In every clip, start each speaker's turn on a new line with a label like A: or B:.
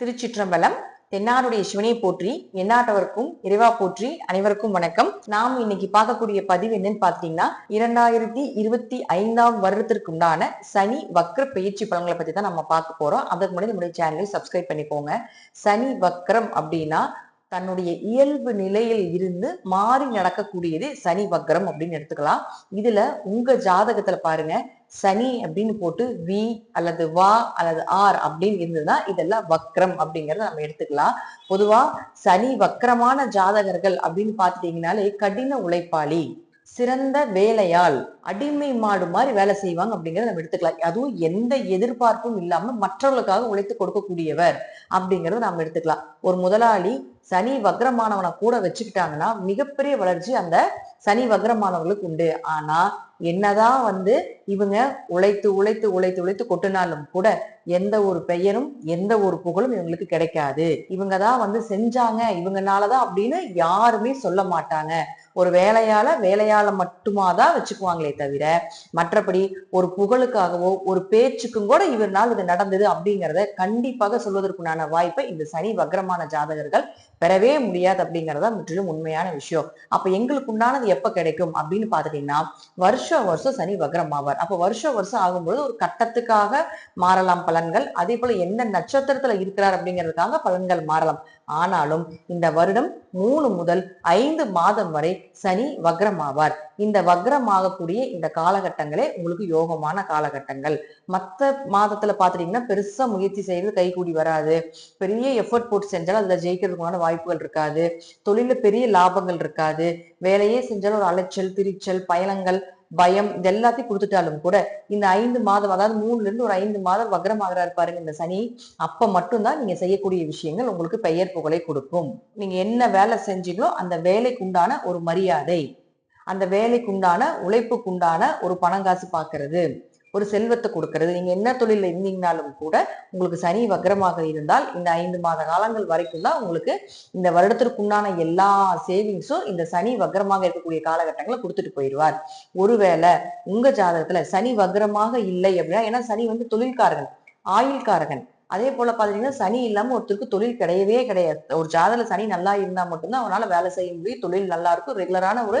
A: திருச்சிற்றம்பலம் தென்னாருடைய சிவனை போற்றி எந்நாட்டவருக்கும் இறைவா போற்றி அனைவருக்கும் வணக்கம். நாம் இன்னைக்கு பார்க்கக்கூடிய பதிவு என்னன்னு பாத்தீங்கன்னா இரண்டாயிரத்தி இருபத்தி ஐந்தாம் வருடத்திற்கு உண்டான சனி வக்ர பயிற்சி பலன்களை பத்தி தான் நம்ம பார்க்க போறோம். அதுக்கு முன்னாடி நம்முடைய சேனலை சப்ஸ்கிரைப் பண்ணிக்கோங்க. சனி வக்ரம் அப்படின்னா தன்னுடைய இயல்பு நிலையில் இருந்து மாறி நடக்கக்கூடியது சனி வக்ரம் அப்படின்னு எடுத்துக்கலாம். இதுல உங்க ஜாதகத்துல பாருங்க. சனி அப்படின்னு போட்டு வி அல்லது வா அல்லது ஆர் அப்படின்னு இருந்ததுன்னா இதெல்லாம் வக்ரம் அப்படிங்கறத நம்ம எடுத்துக்கலாம். பொதுவா சனி வக்ரமான ஜாதகர்கள் அப்படின்னு பாத்துட்டீங்கனாலே கடின உழைப்பாளி சிறந்த வேலையால் அடிமை மாடு மாதிரி வேலை செய்வாங்க அப்படிங்கறத நம்ம எடுத்துக்கலாம். அதுவும் எந்த எதிர்பார்ப்பும் இல்லாம மற்றவர்களுக்காக உழைத்து கொடுக்கக்கூடியவர் அப்படிங்கறத நம்ம எடுத்துக்கலாம். ஒரு முதலாளி சனி வக்ரமானவனை கூட வச்சுக்கிட்டாங்கன்னா மிகப்பெரிய வளர்ச்சி அந்த சனி வக்ரமானவர்களுக்கு உண்டு. ஆனா என்னதான் வந்து இவங்க உழைத்து உழைத்து உழைத்து உழைத்து கொட்டினாலும் கூட எந்த ஒரு பெயரும் எந்த ஒரு புகழும் இவங்களுக்கு கிடைக்காது. இவங்க தான் வந்து செஞ்சாங்க. இவங்கனாலதான் அப்படின்னு யாருமே சொல்ல மாட்டாங்க. ஒரு வேலையால வேலையால மட்டுமா தான் வச்சுக்குவாங்களே தவிர மற்றபடி ஒரு புகழுக்காகவோ ஒரு பேச்சுக்கும் கூட இவர்னால் இது நடந்தது அப்படிங்கிறத கண்டிப்பாக சொல்வதற்குண்டான வாய்ப்பை இந்த சனி வக்ரமான ஜாதகர்கள் பெறவே முடியாது அப்படிங்கறத முற்றிலும் உண்மையான விஷயம். அப்ப எங்களுக்கு உண்டானது எப்ப கிடைக்கும் அப்படின்னு பாத்துட்டீங்கன்னா வருஷம் வருஷம் சனி வக்ரம் ஆவார். அப்ப வருஷம் வருஷம் ஆகும்போது ஒரு கட்டத்துக்காக மாறலாம் பலன்கள். அதே போல எந்த நட்சத்திரத்துல இருக்கிறார் அப்படிங்கிறதுக்காக பலன்கள் மாறலாம். ஆனாலும் இந்த வருடம் மூணு முதல் ஐந்து மாதம் வரை சனி வக்ரம் ஆவார் இந்த வக்ரமாகக்கூடிய இந்த காலகட்டங்களே உங்களுக்கு யோகமான காலகட்டங்கள். மத்த மாதத்துல பாத்துட்டீங்கன்னா பெருசா முயற்சி செய்யறது கைகூடி வராது. பெரிய எஃபர்ட் போட்டு செஞ்சாலும் அதுல ஜெயிக்கிறதுக்குமான வாய்ப்புகள் இருக்காது. தொழில பெரிய லாபங்கள் இருக்காது. வேலையே செஞ்சாலும் ஒரு அலைச்சல் திரிச்சல் பயணங்கள் பயம் இது எல்லாத்தையும் கொடுத்துட்டாலும் கூட இந்த ஐந்து மாதம் அதாவது மூணுல இருந்து ஒரு ஐந்து மாதம் வக்ரமாகிறாரு பாருங்க இந்த சனி. அப்ப மட்டும்தான் நீங்க செய்யக்கூடிய விஷயங்கள் உங்களுக்கு பெயர் புகழை கொடுக்கும். நீங்க என்ன வேலை செஞ்சீங்களோ அந்த வேலைக்கு உண்டான ஒரு மரியாதை அந்த வேலைக்கு உண்டான உழைப்புக்கு உண்டான ஒரு பணங்காசு பாக்குறது. ஒரு செல்வத்தை கொடுக்கறது. நீங்க என்ன தொழில இருந்தீங்கனாலும் கூட உங்களுக்கு சனி வக்ரமாக இருந்தால் இந்த ஐந்து மாத காலங்கள் வரைக்கும் தான் உங்களுக்கு இந்த வருடத்திற்கு உண்டான எல்லா சேவிங்ஸும் இந்த சனி வக்ரமாக இருக்கக்கூடிய காலகட்டங்களை கொடுத்துட்டு போயிடுவார். ஒருவேளை உங்க ஜாதகத்துல சனி வக்ரமாக இல்லை அப்படின்னா ஏன்னா சனி வந்து தொழில்காரகன் ஆயுள்காரகன். அதே போல பாத்தீங்கன்னா சனி இல்லாம ஒருத்தருக்கு தொழில் கிடையவே கிடையாது. ஒரு ஜாதல சனி நல்லா இருந்தா மட்டும்தான் அவனால வேலை செய்ய முடியும். தொழில் நல்லா இருக்கும். ரெகுலரான ஒரு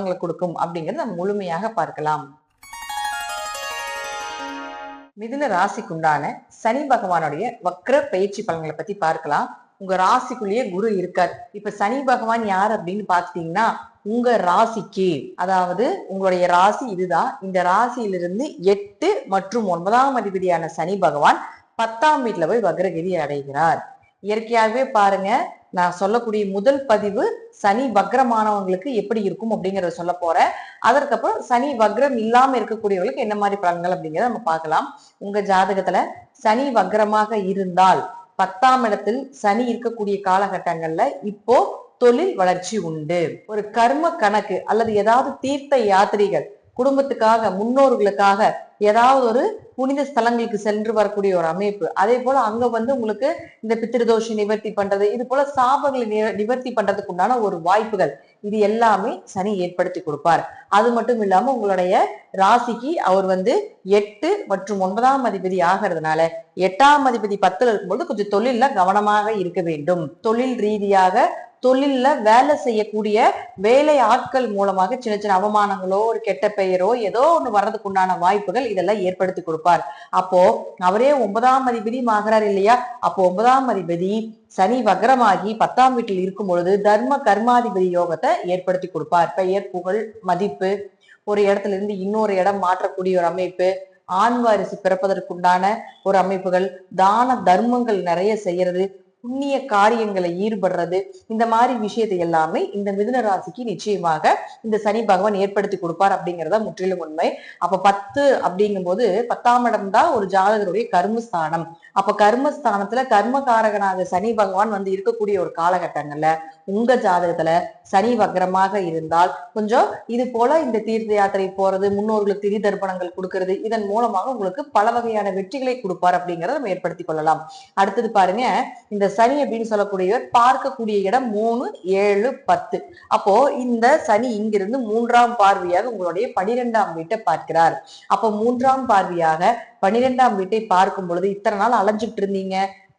A: பலன்களை கொடுக்கும் அப்படிங்கறத முழுமையாக பார்க்கலாம். மிதுன ராசிக்குண்டான சனி பகவானுடைய வக்ர பயிற்சி பலன்களை பத்தி பார்க்கலாம். உங்க ராசிக்குள்ளேயே குரு இருக்கார். இப்ப சனி பகவான் யார் அப்படின்னு பாத்துட்டீங்கன்னா உங்க ராசிக்கு அதாவது உங்களுடைய ராசி இதுதான். இந்த ராசியிலிருந்து எட்டு மற்றும் ஒன்பதாம் அதிபதியான சனி பகவான் பத்தாம் வீட்டுல போய் வக்ரகிரி அடைகிறார். இயற்கையாகவே பாருங்க நான் சொல்லக்கூடிய முதல் பதிவு சனி வக்ரமானவங்களுக்கு எப்படி இருக்கும் அப்படிங்கறத சொல்ல போறேன். அதற்கப்புறம் சனி வக்ரம் இல்லாம இருக்கக்கூடியவங்களுக்கு என்ன மாதிரி பலன்கள் அப்படிங்கறத நம்ம பார்க்கலாம். உங்க ஜாதகத்துல சனி வக்ரமாக இருந்தால் பத்தாம் இடத்தில் சனி இருக்கக்கூடிய காலகட்டங்கள்ல இப்போ தொழில் வளர்ச்சி உண்டு. ஒரு கர்ம கணக்கு அல்லது ஏதாவது தீர்த்த யாத்திரைகள் குடும்பத்துக்காக முன்னோர்களுக்காக ஏதாவது ஒரு புனித ஸ்தலங்களுக்கு சென்று வரக்கூடிய ஒரு அமைப்பு. அதே போல அங்க வந்து உங்களுக்கு இந்த பித்திருதோஷம் நிவர்த்தி பண்றது இது போல சாபங்களை நிவ- நிவர்த்தி பண்றதுக்கு உண்டான ஒரு வாய்ப்புகள் இது எல்லாமே சனி ஏற்படுத்தி கொடுப்பார். அது மட்டும் இல்லாம உங்களுடைய ராசிக்கு அவர் வந்து எட்டு மற்றும் ஒன்பதாம் அதிபதி ஆகிறதுனால எட்டாம் அதிபதி பத்துல இருக்கும்போது கொஞ்சம் தொழில்ல கவனமாக இருக்க வேண்டும். தொழில் ரீதியாக தொழில்ல வேலை செய்யக்கூடிய வேலை ஆட்கள் மூலமாக சின்ன சின்ன அவமானங்களோ ஒரு கெட்ட பெயரோ ஏதோ ஒண்ணு வர்றதுக்கு உண்டான வாய்ப்புகள் இதெல்லாம் ஏற்படுத்தி கொடுப்பார். அப்போ அவரே ஒன்பதாம் அதிபதி ஆகிறார் இல்லையா? அப்போ ஒன்பதாம் அதிபதி சனி வக்ரமாகி பத்தாம் வீட்டில் இருக்கும் பொழுது தர்ம கர்மாதிபதி யோகத்தை ஏற்படுத்தி கொடுப்பார். பெயர் புகழ் மதிப்பு ஒரு இடத்துல இருந்து இன்னொரு இடம் மாற்றக்கூடிய ஒரு அமைப்பு ஆண் வாரிசு பிறப்பதற்குண்டான ஒரு அமைப்புகள் தான தர்மங்கள் நிறைய செய்யறது புண்ணிய காரியங்களை ஈடுபடுறது இந்த மாதிரி விஷயத்தை எல்லாமே இந்த மிதுன ராசிக்கு நிச்சயமாக இந்த சனி பகவான் ஏற்படுத்தி கொடுப்பார் அப்படிங்கறத முற்றிலும் உண்மை. அப்ப பத்து அப்படிங்கும் போது பத்தாம் இடம் தான் ஒரு ஜாதகருடைய கர்மஸ்தானம். அப்ப கர்மஸ்தானத்துல கர்மகாரகனாக சனி பகவான் வந்து இருக்கக்கூடிய ஒரு காலகட்டங்கள்ல உங்க ஜாதகத்துல சனி வக்ரமாக இருந்தால் கொஞ்சம் இது போல இந்த தீர்த்த யாத்திரை போறது முன்னோர்களுக்கு திதி தர்ப்பணங்கள் கொடுக்கறது இதன் மூலமாக உங்களுக்கு பல வகையான வெற்றிகளை கொடுப்பார் அப்படிங்கறத நம்ம ஏற்படுத்திக் கொள்ளலாம். அடுத்தது பாருங்க இந்த சனி அப்படின்னு சொல்லக்கூடியவர் பார்க்கக்கூடிய இடம் மூணு ஏழு பத்து. அப்போ இந்த சனி இங்கிருந்து மூன்றாம் பார்வையாக உங்களுடைய பனிரெண்டாம் வீட்டை பார்க்கிறார். அப்போ மூன்றாம் பார்வையாக பன்னிரெண்டாம் வீட்டை பார்க்கும் பொழுது இத்தனை நாள் அலைஞ்சிட்டு இருந்தீங்க.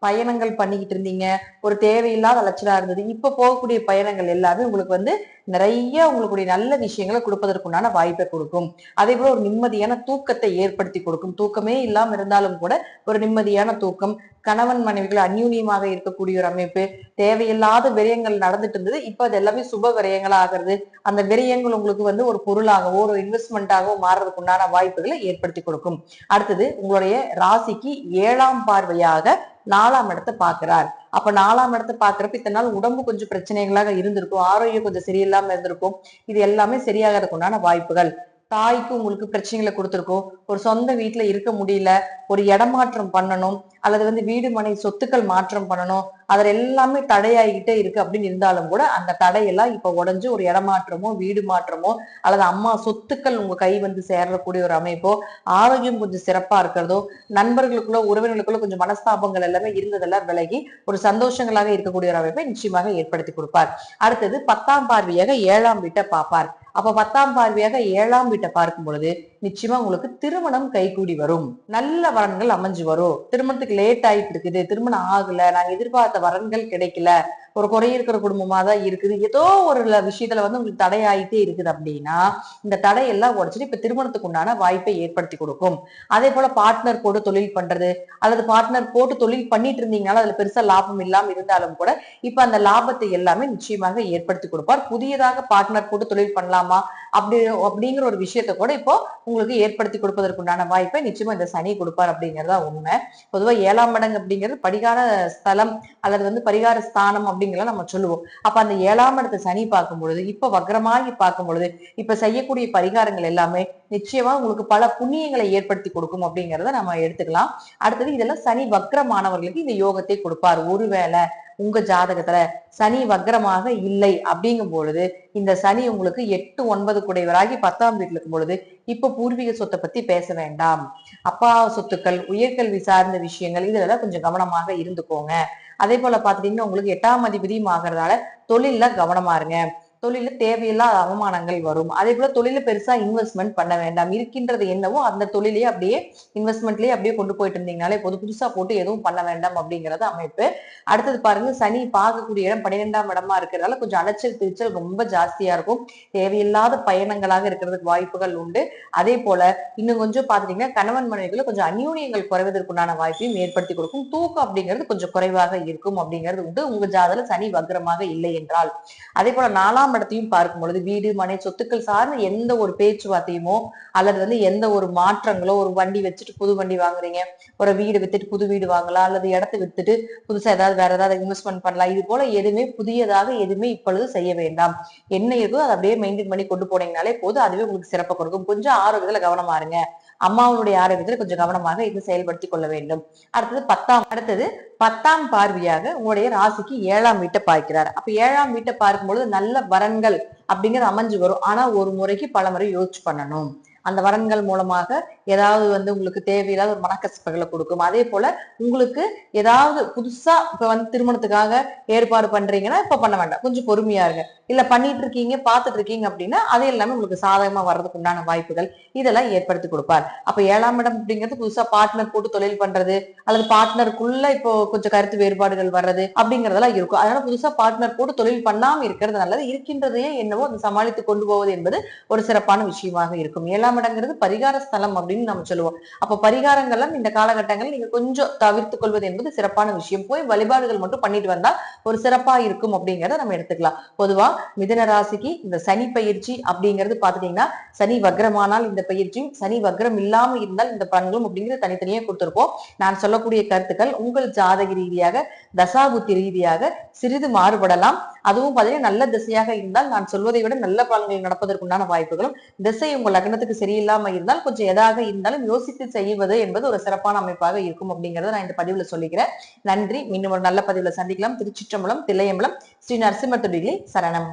A: பயணங்கள் பண்ணிக்கிட்டு இருந்தீங்க. ஒரு தேவையில்லாத அலைச்சலா இருந்தது. இப்ப போகக்கூடிய பயணங்கள் எல்லாமே உங்களுக்கு வந்து நிறைய உங்களுடைய நல்ல விஷயங்களை கொடுப்பதற்குண்டான வாய்ப்பை கொடுக்கும். அதே போல ஒரு நிம்மதியான தூக்கத்தை ஏற்படுத்தி கொடுக்கும். தூக்கமே இல்லாம இருந்தாலும் கூட ஒரு நிம்மதியான தூக்கம் கணவன் மனைவிகள் அந்யூன்யமாக இருக்கக்கூடிய ஒரு அமைப்பு தேவையில்லாத விரயங்கள் நடந்துட்டு இருந்தது. இப்ப அது எல்லாமே சுப விரயங்கள் ஆகிறது. அந்த விரயங்கள் உங்களுக்கு வந்து ஒரு பொருளாகவோ ஒரு இன்வெஸ்ட்மெண்ட்டாகவோ மாறுறதுக்கு உண்டான வாய்ப்புகளை ஏற்படுத்தி கொடுக்கும். அடுத்தது உங்களுடைய ராசிக்கு ஏழாம் பார்வையாக நாலாம் இடத்தை பாக்குறார் அப்ப நாலாம் இடத்தை பாக்குறப்ப இத்தனை நாள் உடம்பு கொஞ்சம் பிரச்சனைகளாக இருந்திருக்கும் ஆரோக்கியம் கொஞ்சம் சரியில்லாம இருந்திருக்கும். இது எல்லாமே சரியாகிறதுக்கு உண்டான வாய்ப்புகள். தாய்க்கு உங்களுக்கு பிரச்சனைகளை கொடுத்துருக்கோம். ஒரு சொந்த வீட்டுல இருக்க முடியல ஒரு இடமாற்றம் பண்ணணும். அல்லது வந்து வீடு மனை சொத்துக்கள் மாற்றம் பண்ணணும். அதுல எல்லாமே தடையாகிக்கிட்டே இருக்கு அப்படின்னு இருந்தாலும் கூட அந்த தடையெல்லாம் இப்ப உடைஞ்சு ஒரு இடமாற்றமோ வீடு மாற்றமோ அல்லது அம்மா சொத்துக்கள் உங்க கை வந்து சேரக்கூடிய ஒரு அமைப்போ ஆரோக்கியம் கொஞ்சம் சிறப்பா இருக்கிறதோ நண்பர்களுக்குள்ள உறவினர்களுக்குள்ள கொஞ்சம் மனஸ்தாபங்கள் எல்லாமே இருந்ததெல்லாம் விலகி ஒரு சந்தோஷங்களாக இருக்கக்கூடிய ஒரு அமைப்பை நிச்சயமாக ஏற்படுத்தி கொடுப்பார். அடுத்தது பத்தாம் பார்வையாக ஏழாம் வீட்டை பார்ப்பார். அப்ப பத்தாம் பார்வையாக ஏழாம் வீட்டை பார்க்கும் பொழுது நிச்சயமா உங்களுக்கு திருமணம் கைகூடி வரும். நல்ல வரன்கள் அமைஞ்சு வரும். திருமணத்துக்கு லேட் ஆயிட்டு இருக்குது திருமணம் ஆகல. நாங்க எதிர்பார்த்த வரன்கள் கிடைக்கல. ஒரு குறை இருக்கிற குடும்பமா தான் இருக்குது. ஏதோ ஒரு விஷயத்துல வந்து உங்களுக்கு தடை ஆயிட்டே இருக்குது அப்படின்னா இந்த தடையெல்லாம் உடைச்சிட்டு இப்ப திருமணத்துக்கு உண்டான வாய்ப்பை ஏற்படுத்தி கொடுக்கும். அதே போல பார்ட்னர் போட்டு தொழில் பண்றது அல்லது பார்ட்னர் போட்டு தொழில் பண்ணிட்டு இருந்தீங்கனால அதுல பெருசா லாபம் இல்லாம இருந்தாலும் கூட இப்ப அந்த லாபத்தை எல்லாமே நிச்சயமாக ஏற்படுத்தி கொடுப்பார். புதியதாக பார்ட்னர் போட்டு தொழில் பண்ணலாமா? அப்படி அப்படிங்கிற ஒரு விஷயத்த கூட இப்போ உங்களுக்கு ஏற்படுத்தி கொடுப்பதற்குண்டான வாய்ப்பை நிச்சயமா இந்த சனி கொடுப்பார் அப்படிங்கறதா உண்மை. பொதுவா ஏழாம் மடங்கு அப்படிங்கிறது பரிகார ஸ்தலம் அல்லது வந்து பரிகார ஸ்தானம் அப்படிங்கிறத நம்ம சொல்லுவோம். அப்ப அந்த ஏழாம் இடத்தை சனி பார்க்கும் பொழுது இப்ப வக்ரமாகி பார்க்கும் பொழுது இப்ப செய்யக்கூடிய பரிகாரங்கள் எல்லாமே நிச்சயமா உங்களுக்கு பல புண்ணியங்களை ஏற்படுத்தி கொடுக்கும் அப்படிங்கறத நம்ம எடுத்துக்கலாம். அடுத்தது இதெல்லாம் சனி வக்ரமானவர்களுக்கு இந்த யோகத்தை கொடுப்பார். ஒருவேளை உங்க ஜாதகத்துல சனி வக்ரமாக இல்லை அப்படிங்கும் பொழுது இந்த சனி உங்களுக்கு எட்டு ஒன்பது குடைவராகி பத்தாம் வீட்டுல இருக்கும் பொழுது இப்ப பூர்வீக சொத்தை பத்தி பேச வேண்டாம். அப்பா சொத்துக்கள் உயர்கல்வி சார்ந்த விஷயங்கள் இதுல கொஞ்சம் கவனமாக இருந்துக்கோங்க. அதே போல பாத்துட்டீங்கன்னா உங்களுக்கு எட்டாம் அதிபதியும் ஆகிறதால தொழில கவனமா இருங்க. தொழில தேவையில்லாத அவமானங்கள் வரும். அதே போல தொழில பெருசா இன்வெஸ்ட்மெண்ட் பண்ண வேண்டாம். இருக்கின்றது என்னவோ அந்த தொழிலே அப்படியே இன்வெஸ்ட்மெண்ட்லயே அப்படியே கொண்டு போயிட்டு இருந்தீங்கனாலே போது புதுசா போட்டு எதுவும் பண்ண வேண்டாம் அப்படிங்கறது அமைப்பு. அடுத்தது பாருங்க சனி பார்க்கக்கூடிய இடம் பன்னிரெண்டாம் இடமா இருக்கிறதால கொஞ்சம் அலைச்சல் திருச்சல் ரொம்ப ஜாஸ்தியா இருக்கும். தேவையில்லாத பயணங்களாக இருக்கிறதுக்கு வாய்ப்புகள் உண்டு. அதே போல இன்னும் கொஞ்சம் பாத்துட்டீங்கன்னா கணவன் மனைவிகளை கொஞ்சம் அந்யூன்யங்கள் குறைவதற்குண்டான வாய்ப்பையும் ஏற்படுத்தி கொடுக்கும். தூக்கம் அப்படிங்கிறது கொஞ்சம் குறைவாக இருக்கும் அப்படிங்கிறது உண்டு. உங்க ஜாதல சனி வக்ரமாக இல்லை என்றால். அதே போல நாலாம் இடத்தையும் பார்க்கும் பொழுது வீடு மனை சொத்துக்கள் சார்ந்த எந்த ஒரு பேச்சுவார்த்தையுமோ அல்லது வந்து எந்த ஒரு மாற்றங்களோ ஒரு வண்டி வச்சுட்டு புது வண்டி வாங்குறீங்க ஒரு வீடு வித்துட்டு புது வீடு வாங்கலாம் அல்லது இடத்த வித்துட்டு புதுசா ஏதாவது வேற ஏதாவது இன்வெஸ்ட்மெண்ட் பண்ணலாம் இது போல எதுவுமே புதியதாக எதுவுமே இப்பொழுது செய்ய வேண்டாம். என்ன இருக்கோ அதை அப்படியே மெயின்டைன் பண்ணி கொண்டு போனீங்கனாலே போதும். அதுவே உங்களுக்கு சிறப்பை கொடுக்கும். கொஞ்சம் ஆரோக்கியத்துல கவனமா இருங்க. அம்மாவுடைய ஆரோக்கியத்தில் கொஞ்சம் கவனமாக இது செயல்படுத்தி கொள்ள வேண்டும். அடுத்தது பத்தாம் அடுத்தது பத்தாம் பார்வையாக உங்களுடைய ராசிக்கு ஏழாம் வீட்டை பார்க்கிறார். அப்ப ஏழாம் வீட்டை பார்க்கும்பொழுது நல்ல வரன்கள் அப்படிங்கிறது அமைஞ்சு வரும். ஆனா ஒரு முறைக்கு பல முறை யோசிச்சு பண்ணணும். அந்த வரன்கள் மூலமாக ஏதாவது வந்து உங்களுக்கு தேவையில்லாத ஒரு மனக்கசப்புகளை கொடுக்கும். அதே போல உங்களுக்கு ஏதாவது புதுசா இப்ப வந்து திருமணத்துக்காக ஏற்பாடு பண்றீங்கன்னா இப்ப பண்ண வேண்டாம். கொஞ்சம் பொறுமையா இருங்க. இல்ல பண்ணிட்டு இருக்கீங்க பாத்துட்டு இருக்கீங்க அப்படின்னா அது எல்லாமே உங்களுக்கு சாதகமா வர்றதுக்கு உண்டான வாய்ப்புகள் இதெல்லாம் ஏற்படுத்தி கொடுப்பார். அப்ப ஏழாம் இடம் அப்படிங்கிறது புதுசா பார்ட்னர் போட்டு தொழில் பண்றது அல்லது பார்ட்னருக்குள்ள இப்போ கொஞ்சம் கருத்து வேறுபாடுகள் வர்றது அப்படிங்கறதெல்லாம் இருக்கும். அதனால புதுசா பார்ட்னர் போட்டு தொழில் பண்ணாம இருக்கிறது நல்லது. இருக்கின்றதையே என்னவோ அதை சமாளித்து கொண்டு போவது என்பது ஒரு சிறப்பான விஷயமாக இருக்கும். ஏழாம் ஏழாம் இடங்கிறது பரிகார ஸ்தலம் அப்படின்னு நம்ம சொல்லுவோம். அப்ப பரிகாரங்கள்லாம் இந்த காலகட்டங்களில் நீங்க கொஞ்சம் தவிர்த்து கொள்வது என்பது சிறப்பான விஷயம். போய் வழிபாடுகள் மட்டும் பண்ணிட்டு வந்தா ஒரு சிறப்பா இருக்கும் அப்படிங்கறத நம்ம எடுத்துக்கலாம். பொதுவா மிதன ராசிக்கு இந்த சனி பயிற்சி அப்படிங்கிறது பாத்துட்டீங்கன்னா சனி வக்ரமானால் இந்த பயிற்சியும் சனி வக்ரம் இல்லாம இருந்தால் இந்த பலன்களும் அப்படிங்கிறது தனித்தனியே கொடுத்திருப்போம். நான் சொல்லக்கூடிய கருத்துக்கள் உங்கள் ஜாதக ரீதியாக தசாபுத்தி ரீதியாக சிறிது மாறுபடலாம். அதுவும் பாத்தீங்கன்னா நல்ல திசையாக இருந்தால் நான் சொல்வதை விட நல்ல பலன்கள் நடப்பதற்குண்டான வாய்ப்புகளும் திசை உங்கள் லக்னத்துக்கு சரியில்லாம இருந்தால் கொஞ்சம் எதாக இருந்தாலும் யோசித்து செய்வது என்பது ஒரு சிறப்பான அமைப்பாக இருக்கும் அப்படிங்கறத நான் இந்த பதிவுல சொல்லிக்கிறேன். நன்றி. மீண்டும் ஒரு நல்ல பதிவுல சந்திக்கலாம். திருச்சிற்றம்பலம் தில்லையம்பலம் ஸ்ரீ நரசிம்ம சரணம்.